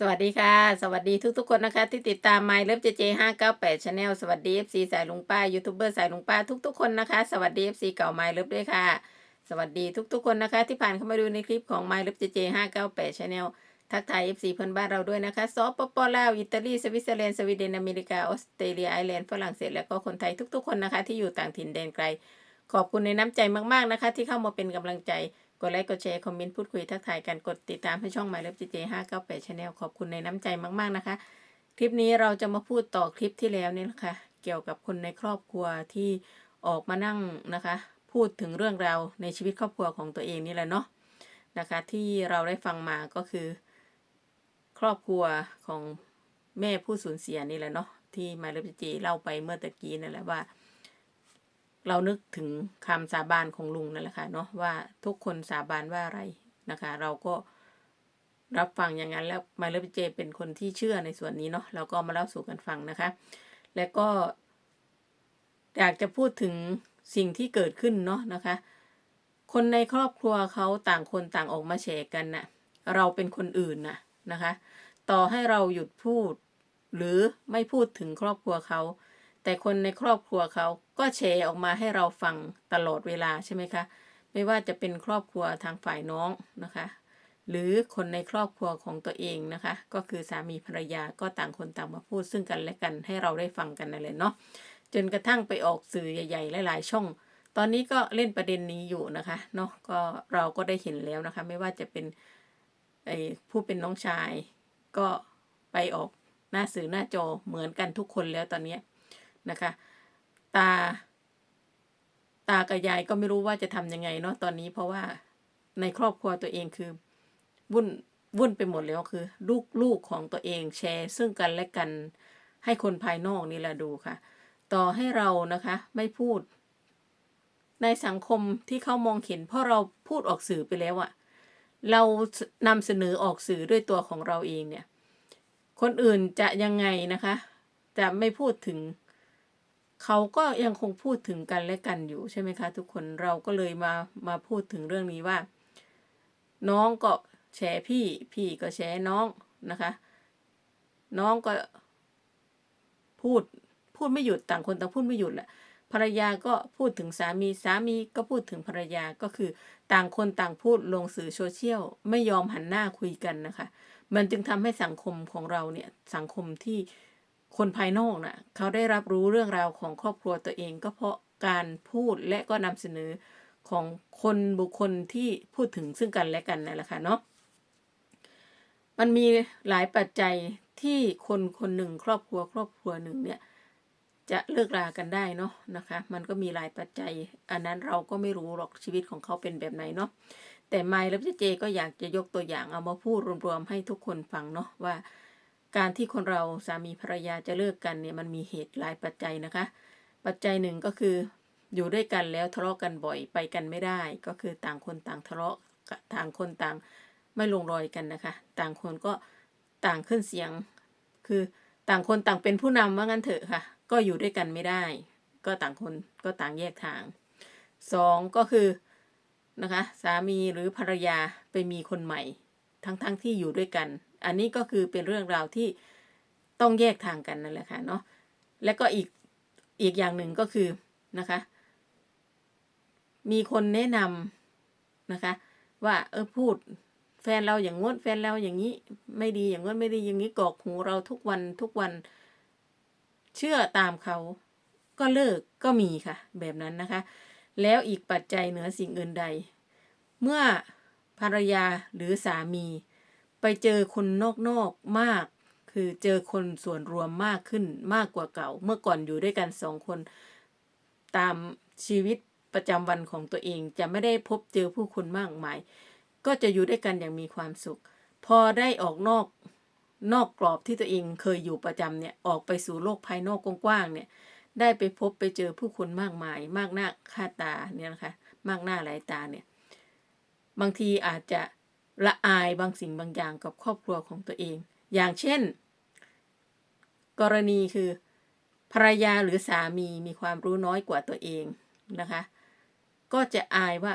สวัสดีค่ะ สวัสดีทุกๆคนนะคะ ที่ติดตาม My Love JJ 598 Channel สวัสดี FC สายลุงป้ายูทูบเบอร์สายลุงป้าทุกๆคนนะคะ สวัสดี FC เก่า My Love ด้วยค่ะ สวัสดีทุกๆคนนะคะ ที่ผ่านเข้ามาดูในคลิปของ My Love JJ 598 Channel ทักทาย FC เพื่อนบ้านเราด้วยนะคะสปปลาวอิตาลีสวิตเซอร์แลนด์สวีเดนอเมริกาออสเตรเลียไอร์แลนด์ฝรั่งเศสและก็คนไทยทุกๆคนนะคะ ที่อยู่ต่างถิ่นแดนไกล ขอบคุณในน้ำใจมากๆนะคะ ที่เข้ามาเป็นกำลังใจ กดไลค์กดแชร์คอมเมนต์พูดคุยทักทายกันกดติดตามให้ช่องหมายเลข JJ 598 Channel ขอบคุณในน้ำใจมาก ๆนะคะ คลิปนี้เราจะมาพูดต่อคลิปที่แล้วนี่นะคะเกี่ยวกับคนในครอบครัวที่ออกมานั่งนะคะ พูดถึงเรื่องราวในชีวิตครอบครัวของตัวเองนี่แหละเนาะนะคะที่เราได้ฟังมาก็คือ ครอบครัวของแม่ผู้สูญเสียนี่แหละเนาะที่หมายเลข JJ เล่าไปเมื่อตะกี้นั่นแหละว่า เรานึกถึงคำสาบานของลุงนั่นแหละค่ะเนาะว่าทุกคนสาบานว่าอะไรนะคะ เราก็รับฟังอย่างนั้นแล้วมาเลเจเป็นคนที่เชื่อในส่วนนี้เนาะเราก็มาเล่าสู่กันฟังนะคะ และก็ อยากจะพูดถึงสิ่งที่เกิดขึ้นเนาะนะคะ คนในครอบครัวเขาต่างคนต่างออกมาแชร์กันน่ะ เราเป็นคนอื่นน่ะนะคะ ต่อให้เราหยุดพูด หรือไม่พูดถึงครอบครัวเขา แต่คนในครอบครัวเขาก็แชร์ออกมาให้เราฟังตลอดเวลาใช่ไหมคะ ไม่ว่าจะเป็นครอบครัวทางฝ่ายน้องนะคะ หรือคนในครอบครัวของตัวเองนะคะ ก็คือสามีภรรยาก็ต่างคนต่างมาพูดซึ่งกันและกันให้เราได้ฟังกันนั่นแหละเนาะจนกระทั่งไปออกสื่อใหญ่ๆหลายๆช่อง ตอนนี้ก็เล่นประเด็นนี้อยู่นะคะเนาะก็เราก็ได้เห็นแล้วนะคะ ไม่ว่าจะเป็นไอ้ผู้เป็นน้องชาย ก็ไปออกหน้าสื่อหน้าจอเหมือนกันทุกคนแล้วตอนนี้ นะคะ ตา ตากับยายก็ไม่รู้ว่าจะทำยังไงเนาะตอนนี้เพราะว่าในครอบครัวตัวเองคือวุ่นวุ่นไปหมดแล้วคือ ลูกลูกของตัวเองแชร์ ซึ่งกันและกันให้คนภายนอกนี่แหละดูค่ะ ต่อให้เรานะคะ ไม่พูด ในสังคมที่เขามองเห็น เพราะเราพูดออกสื่อไปแล้วอะเรานำเสนอออกสื่อด้วยตัวของเราเองเนี่ย คนอื่นจะยังไงนะคะ จะไม่พูดถึง เขาก็ยังคงพูดถึงกันและกันอยู่ใช่ไหมคะ ทุกคนเราก็เลยมามาพูดถึงเรื่องนี้ว่า น้องก็แชร์พี่ พี่ก็แชร์น้องนะคะ น้องก็พูดพูดไม่หยุดต่างคนต่างพูดไม่หยุดแหละภรรยาก็พูดถึงสามีสามีก็พูดถึงภรรยาก็คือต่างคนต่างพูดลงสื่อโซเชียลไม่ยอมหันหน้าคุยกันนะคะ มันจึงทำให้สังคมของเราเนี่ยสังคมที่ คนภายนอกน่ะเขาได้รับรู้เรื่องราวของครอบครัวตัวเอง ก็เพราะการพูดและก็นำเสนอของคนบุคคลที่พูดถึงซึ่งกันและกันนั่นแหละค่ะเนาะมันมีหลายปัจจัยที่คนคนหนึ่งครอบครัว ครอบครัวหนึ่งเนี่ยจะเลิกรากันได้เนาะนะคะ มันก็มีหลายปัจจัย อันนั้นเราก็ไม่รู้หรอกชีวิตของเขาเป็นแบบไหนเนาะแต่ไมล์และเจก็อยากจะยกตัวอย่างเอามาพูดรวมๆให้ทุกคนฟังเนาะว่า การที่คนเราสามีภรรยาจะเลิกกันเนี่ยมันมีเหตุหลายปัจจัยนะคะ ปัจจัยหนึ่งก็คืออยู่ด้วยกันแล้วทะเลาะกันบ่อยไปกันไม่ได้ ก็คือต่างคนต่างทะเลาะต่างคนต่างไม่ลงรอยกันนะคะ ต่างคนก็ต่างขึ้นเสียง คือต่างคนต่างเป็นผู้นำว่างั้นเถอะค่ะ ก็อยู่ด้วยกันไม่ได้ ก็ต่างคนก็ต่างแยกทางสองก็คือนะคะสามีหรือภรรยาไปมีคนใหม่ ทั้งๆทที่อยู่ด้วยกัน อันนี้ก็คือเป็นเรื่องราวที่ต้องแยกทางกันนั่นแหละค่ะเนาะและก็อีกอีกอย่างหนึ่งก็คือนะคะ มีคนแนะนำนะคะ ว่าเออพูดแฟนเราอย่างงดแฟนเราอย่างนี้ ไม่ดีอย่างงดไม่ดีอย่างนี้กอกหูเราทุกวันทุกวัน เชื่อตามเขาก็เลิกก็มีค่ะ แบบนั้นนะคะ แล้วอีกปัจจัยเหนือสิ่งอื่นใด เมื่อภรรยาหรือสามี ไปเจอคนนอกๆมาก คือเจอคนส่วนรวมมากขึ้นมากกว่าเก่า เมื่อก่อนอยู่ด้วยกันสองคน ตามชีวิตประจำวันของตัวเองจะไม่ได้พบเจอผู้คนมากมาย ก็จะอยู่ด้วยกันอย่างมีความสุข พอได้ออกนอกนอกกรอบที่ตัวเองเคยอยู่ประจำเนี่ยออกไปสู่โลกภายนอกกว้างๆเนี่ยได้ไปพบไปเจอผู้คนมากมาย มากหน้าค่าตาเนี่ยนะคะมากหน้าหลายตาเนี่ยบางทีอาจจะ ละอายบางสิ่งบางอย่างกับครอบครัวของตัวเอง อย่างเช่น กรณีคือภรรยาหรือสามีมีความรู้น้อยกว่าตัวเองนะคะ ก็จะอายว่า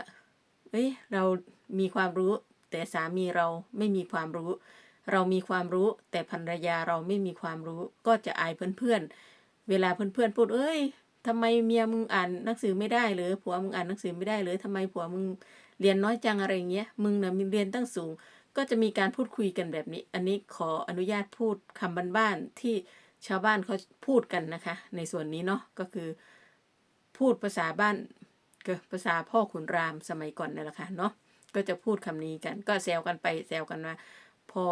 เอ้ยเรามีความรู้ แต่สามีเราไม่มีความรู้ เรามีความรู้ แต่ภรรยาเราไม่มีความรู้ ก็จะอายเพื่อนๆ เวลาเพื่อนๆพูด เอ้ยทำไมเมียมึงอ่านหนังสือไม่ได้หรือผัวมึงอ่านหนังสือไม่ได้หรือทำไมผัวมึง เรียนน้อยจังอะไรเงี้ย มึงนะมีเรียนตั้งสูง ก็จะมีการพูดคุยกันแบบนี้ อันนี้ขออนุญาตพูดคำบ้านๆที่ชาวบ้านเขาพูดกันนะคะ ในส่วนนี้เนาะก็คือ พูดภาษาบ้านก็ภาษาพ่อขุนรามสมัยก่อนนี่แหละค่ะเนาะก็จะพูดคำนี้กัน ก็แซวกันไปแซวกันมาพอ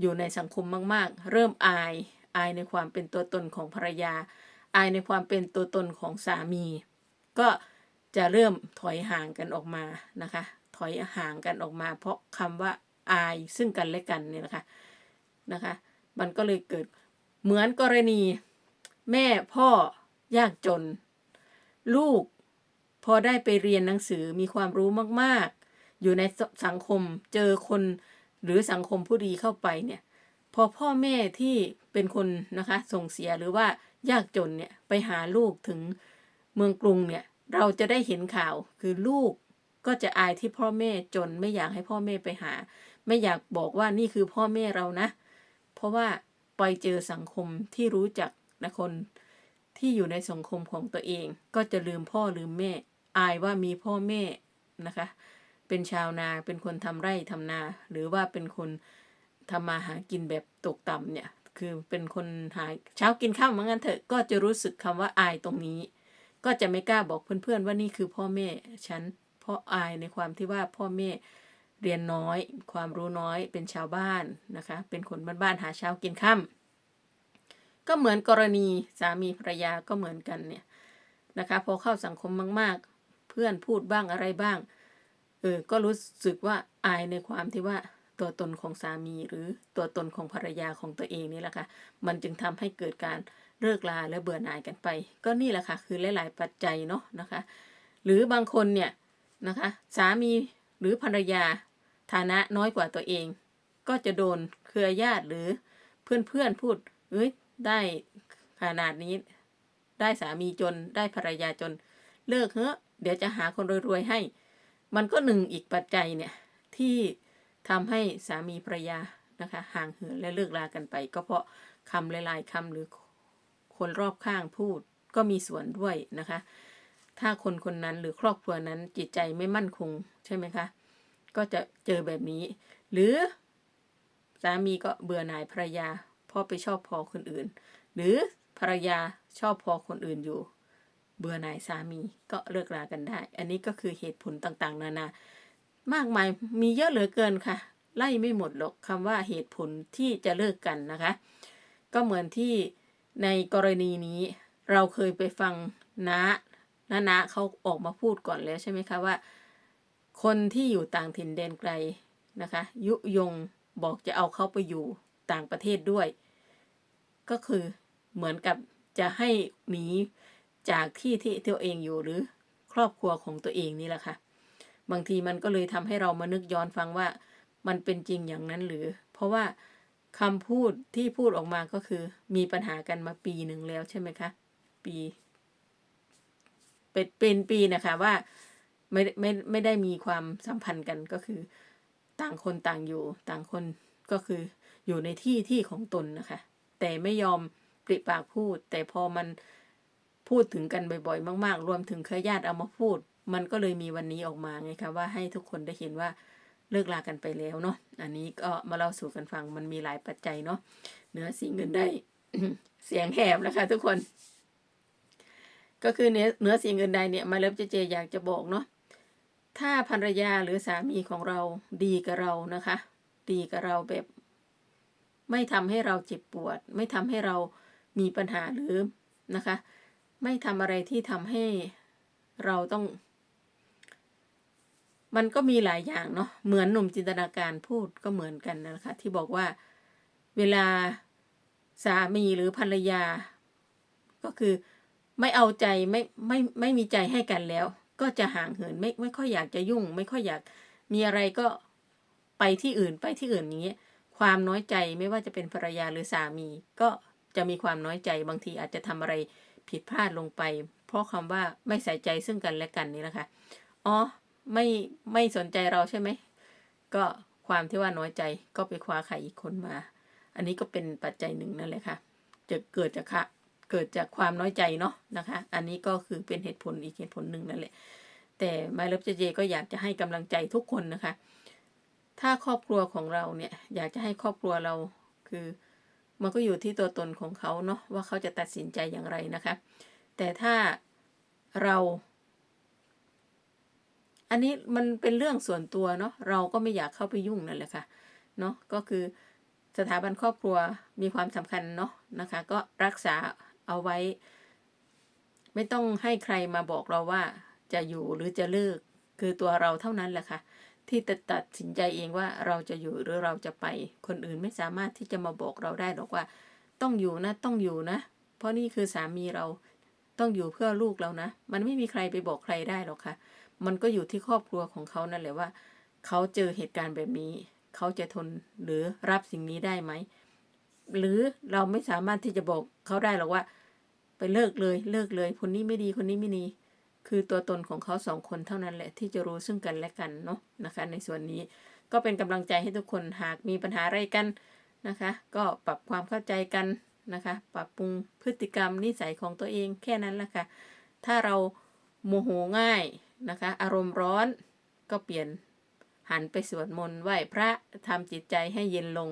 อยู่ในสังคมมาก ๆ เริ่มอายอายในความเป็นตัวตนของภรรยา อายในความเป็นตัวตนของสามี ก็ จะเริ่มถอยห่างกันออกมานะคะ ถอยห่างกันออกมา เพราะคำว่าอายซึ่งกันและกันเนี่ยนะคะนะคะ มันก็เลยเกิดเหมือนกรณีแม่พ่อยากจน ลูกพอได้ไปเรียนหนังสือมีความรู้มากๆ อยู่ในสังคมเจอคนหรือสังคมผู้ดีเข้าไปเนี่ยพอพ่อแม่ที่เป็นคนนะคะส่งเสียหรือว่ายากจนเนี่ยไปหาลูกถึงเมืองกรุงเนี่ย เราจะได้เห็นข่าวคือลูกก็จะอายที่พ่อแม่จนไม่อยากให้พ่อแม่ไปหา ไม่อยากบอกว่านี่คือพ่อแม่เรานะ เพราะว่าไปเจอสังคมที่รู้จักนะคนที่อยู่ในสังคมของตัวเอง ก็จะลืมพ่อลืมแม่ อายว่ามีพ่อแม่นะคะ เป็นชาวนาเป็นคนทำไร่ทำนา หรือว่าเป็นคนทำมาหากินแบบตกต่ำเนี่ย คือเป็นคนหาเช้ากินข้าวเหมือนกันเถอะก็จะรู้สึกคำว่าอายตรงนี้ ก็จะไม่กล้าบอกเพื่อนๆว่านี่คือพ่อแม่ฉันเพราะอายในความที่ว่าพ่อแม่เรียนน้อย ความรู้น้อยเป็นชาวบ้านนะคะ เป็นคนบ้านๆหาเช้ากินข้าก็เหมือนกรณีสามีภรรยาก็เหมือนกันเนี่ยนะคะพอเข้าสังคมมาก ๆ เพื่อนพูดบ้างอะไรบ้างเออก็รู้สึกว่าอายในความที่ว่าตัวตนของสามีหรือตัวตนของภรรยาของตัวเองนี่แหละค่ะมันจึงทำให้เกิดการ เลิกลาและเบื่อหน่ายกันไป ก็นี่แหละค่ะ คือหลาย ๆ ปัจจัยเนาะนะคะ หรือบางคนเนี่ยนะคะสามีหรือภรรยาฐานะน้อยกว่าตัวเอง ก็จะโดนเครือญาติหรือเพื่อนๆพูดเอ้ยได้ขนาดนี้ ได้สามีจนได้ภรรยาจนเลิกเฮ้เดี๋ยวจะหาคนรวยๆให้ มันก็หนึ่งอีกปัจจัยเนี่ยที่ทำให้สามีภรรยานะคะห่างเหินและเลิกลากันไป ก็เพราะคำหลายๆคำหรือ คนรอบข้างพูดก็มีส่วนด้วยนะคะ ถ้าคนคนนั้นหรือครอบครัวนั้นจิตใจไม่มั่นคงใช่ไหมคะ ก็จะเจอแบบนี้ หรือสามีก็เบื่อหน่ายภรรยาเพราะไปชอบพอคนอื่น หรือภรรยาชอบพอคนอื่นอยู่ เบื่อหน่ายสามีก็เลิกรากันได้ อันนี้ก็คือเหตุผลต่างๆ นานามากมายมีเยอะเหลือเกินค่ะ ไล่ไม่หมดหรอกคำว่าเหตุผลที่จะเลิกกันนะคะ ก็เหมือนที่ ในกรณีนี้เราเคยไปฟังน้าน้านาเขาออกมาพูดก่อนแล้วใช่ไหมคะว่า คนที่อยู่ต่างถิ่นแดนไกลนะคะ ยุยงบอกจะเอาเขาไปอยู่ต่างประเทศด้วย ก็คือเหมือนกับจะให้หนีจากที่ที่ตัวเองอยู่หรือครอบครัวของตัวเองนี่แหละค่ะ บางทีมันก็เลยทำให้เรามานึกย้อนฟังว่ามันเป็นจริงอย่างนั้นหรือ เพราะว่า คำพูดที่พูดออกมาก็คือ มีปัญหากันมาปีหนึ่งแล้วใช่ไหมคะ ปี เป็นเป็นปีนะคะว่าไม่ไม่ไม่ได้มีความสัมพันธ์กันก็คือ ต่างคนต่างอยู่ ต่างคนก็คืออยู่ในที่ที่ของตนนะคะ แต่ไม่ยอมปริปากพูด แต่พอมันพูดถึงกันบ่อยๆ มาก ๆ รวมถึงเครือญาติเอามาพูด มันก็เลยมีวันนี้ออกมาไงคะว่าให้ทุกคนได้เห็นว่า เลิกลากันไปแล้วเนาะอันนี้ก็มาเล่าสู่กันฟังมันมีหลายปัจจัยเนาะเนื้อสิ่งอื่นใดเสียงแหบนะคะทุกคน ก็คือเนื้อเนื้อสิ่งอื่นใดเนี่ยมาเลิฟเจเจอยากจะบอกเนาะถ้าภรรยาหรือสามีของเราดีกับเรานะคะ ดีกับเราแบบ ไม่ทำให้เราเจ็บปวด ไม่ทำให้เรามีปัญหาหรือนะคะ ไม่ทำอะไรที่ทำให้เราต้อง มันก็มีหลายอย่างเนาะเหมือนหนุ่มจินตนาการพูดก็เหมือนกันนะคะ ที่บอกว่าเวลาสามีหรือภรรยา ก็คือไม่เอาใจไม่ไม่ไม่มีใจให้กันแล้ว ก็จะห่างเหินไม่ไม่ค่อยอยากจะยุ่ง ไม่ค่อยอยากมีอะไรก็ไปที่อื่นไปที่อื่นอย่างเงี้ยความน้อยใจไม่ว่าจะเป็นภรรยาหรือสามี ก็จะมีความน้อยใจบางทีอาจจะทำอะไรผิดพลาดลงไป เพราะคำว่าไม่ใส่ใจซึ่งกันและกันนี่แหละค่ะอ๋อ ไม่ไม่สนใจเราใช่ไหม ก็ความที่ว่าน้อยใจก็ไปคว้าใครอีกคนมา อันนี้ก็เป็นปัจจัยหนึ่งนั่นแหละค่ะ จะเกิดจากค่ะเกิดจากความน้อยใจเนาะนะคะ อันนี้ก็คือเป็นเหตุผลอีกเหตุผลหนึ่งนั่นแหละ แต่ไมเลิฟเจเจก็อยากจะให้กำลังใจทุกคนนะคะ ถ้าครอบครัวของเราเนี่ย อยากจะให้ครอบครัวเราคือ มันก็อยู่ที่ตัวตนของเขาเนาะว่าเขาจะตัดสินใจอย่างไรนะคะ แต่ถ้าเรา อันนี้มันเป็นเรื่องส่วนตัวเนาะเราก็ไม่อยากเข้าไปยุ่งนั่นแหละค่ะเนาะก็คือสถาบันครอบครัวมีความสำคัญเนาะนะคะ ก็รักษาเอาไว้ ไม่ต้องให้ใครมาบอกเราว่าจะอยู่หรือจะเลิกคือตัวเราเท่านั้นแหละค่ะที่จะตัดสินใจเองว่าเราจะอยู่หรือเราจะไป คนอื่นไม่สามารถที่จะมาบอกเราได้หรอกว่า ต้องอยู่นะต้องอยู่นะ เพราะนี่คือสามีเราต้องอยู่เพื่อลูกเรานะ มันไม่มีใครไปบอกใครได้หรอกค่ะ มันก็อยู่ที่ครอบครัวของเขานั่นแหละว่า เขาเจอเหตุการณ์แบบนี้ เขาจะทนหรือรับสิ่งนี้ได้ไหม หรือเราไม่สามารถที่จะบอกเขาได้หรอกว่า ไปเลิกเลยเลิกเลย คนนี้ไม่ดีคนนี้ไม่ดีคือตัวตนของเขาสองคนเท่านั้นแหละที่จะรู้ซึ่งกันและกันเนาะนะคะ ในส่วนนี้ก็เป็นกำลังใจให้ทุกคนหากมีปัญหาอะไรกันนะคะ ก็ปรับความเข้าใจกันนะคะ ปรับปรุงพฤติกรรมนิสัยของตัวเองแค่นั้นแหละค่ะถ้าเราโมโหง่าย นะคะ อารมณ์ร้อนก็เปลี่ยนหันไปสวดมนต์ไหว้พระทำจิตใจให้เย็นลง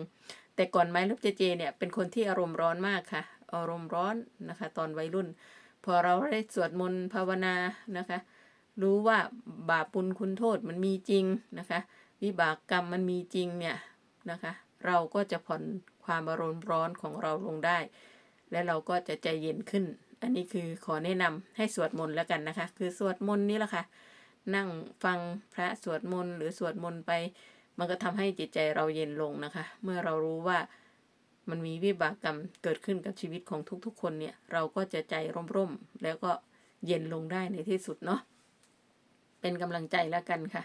แต่ก่อนไม้ลูกเจเจเนี่ยเป็นคนที่อารมณ์ร้อนมากค่ะ อารมณ์ร้อนนะคะ ตอนวัยรุ่น พอเราได้สวดมนต์ภาวนานะคะ รู้ว่าบาปปุลคุณโทษมันมีจริงนะคะ วิบากกรรมมันมีจริงเนี่ยนะคะ เราก็จะผ่อนความอารมณ์ร้อนของเราลงได้ และเราก็จะใจเย็นขึ้น อันนี้คือขอแนะนำให้สวดมนต์แล้วกันนะคะ คือสวดมนต์นี่แหละค่ะ นั่งฟังพระสวดมนต์หรือสวดมนต์ไป มันก็ทำให้จิตใจเราเย็นลงนะคะ เมื่อเรารู้ว่ามันมีวิบากกรรมเกิดขึ้นกับชีวิตของทุกๆ คนเนี่ย เราก็จะใจร่มๆ แล้วก็เย็นลงได้ในที่สุดเนาะ เป็นกำลังใจแล้วกันค่ะ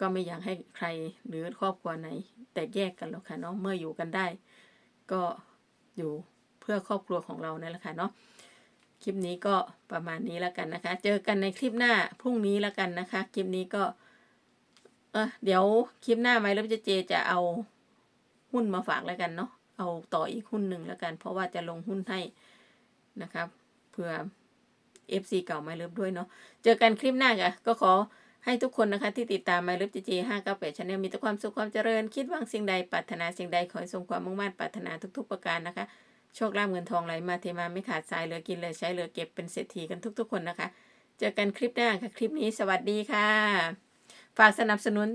ก็ไม่อยากให้ใครหรือครอบครัวไหน แตกแยกกันหรอกค่ะเนาะ เมื่ออยู่กันได้ ก็อยู่เพื่อครอบครัวของเรานั่นแหละค่ะเนาะ ลิปนี้ก็ประมาณนี้แล้วกันนะคะ เจอกันในคลิปหน้าพรุ่งนี้แล้วกันนะคะ คลิปนี้ก็ เออเดี๋ยวคลิปหน้าไหมแล้วจะเจจะเอาหุ้นมาฝากแล้วกันเนาะ เอาต่ออีกหุ้นหนึ่งแล้วกัน เพราะว่าจะลงหุ้นให้นะครับเพื่อ FC เก่าไมเลิฟด้วยเนาะ เจอกันคลิปหน้าค่ะ ก็ขอให้ทุกคนนะคะที่ติดตามไมเลิฟจีจีห้าเก้าแปดชาแนลมีแต่ความสุขความเจริญ คิดหวังสิ่งใดปรารถนาสิ่งใดขอให้สมความมุ่งมั่นปรารถนาทุก ๆ ประการนะคะ โชคลาภเงินทองไหลมาเทมาไม่ขาดสายเหลือกินเหลือใช้เหลือเก็บเป็นเศรษฐีกันทุก ๆ คนนะคะ เจอกันคลิปหน้าค่ะ คลิปนี้สวัสดีค่ะ ฝากสนับสนุน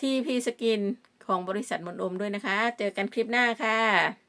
ที่พีสกินของบริษัทมนโอมด้วยนะคะ เจอกันคลิปหน้าค่ะ